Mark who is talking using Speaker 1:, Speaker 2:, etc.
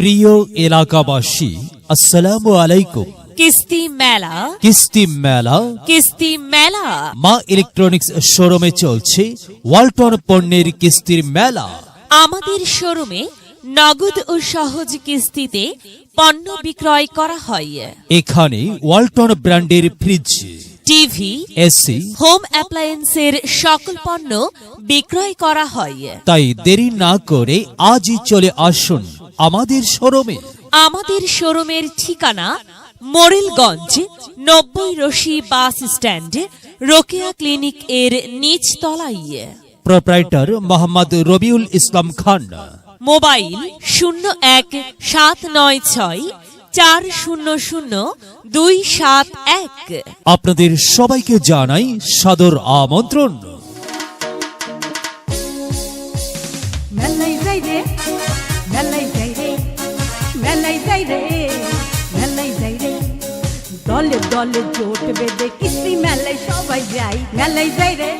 Speaker 1: প্রিয় এলাকাবাসী আসসালাম আলাইকুম।
Speaker 2: কিস্তি মেলা।
Speaker 1: কিস্তি মেলা।
Speaker 2: কিস্তি মেলা।
Speaker 1: মা ইলেকট্রনিক্স শোরুমে চলছে ওয়ালটন পণ্যের কিস্তির মেলা।
Speaker 2: আমাদের শোরুমে নগদ ও সহজ কিস্তিতে পণ্য বিক্রয় করা হয়।
Speaker 1: এখানে ওয়ালটন ব্র্যান্ডের ফ্রিজ
Speaker 2: টিভি
Speaker 1: এসি
Speaker 2: হোম অ্যাপ্লায়েন্সের সকল পণ্য বিক্রয় করা হয়।
Speaker 1: তাই দেরি না করে আজই চলে আসুন। আমাদের শোরুমে।
Speaker 2: আমাদের শোরুমের ঠিকানা মোরেলগঞ্জ নব্বই রশি বাস স্ট্যান্ড রোকেয়া ক্লিনিক এর নিচ তলায়
Speaker 1: প্রোপ্রাইটার মোহাম্মদ রবিউল ইসলাম খান।
Speaker 2: মোবাইল শূন্য এক সাত নয় ছয় চার শূন্য শূন্য দুই সাত এক।
Speaker 1: আপনাদের সবাইকে জানাই সাদর আমন্ত্রণ।
Speaker 3: মেলাই যাই যাই রে মেলাই যাই রে মেলাই যাই রে দলে দলে জোট বেঁধে কিস্তি মেলাই সবাই যাই মেলাই যাই রে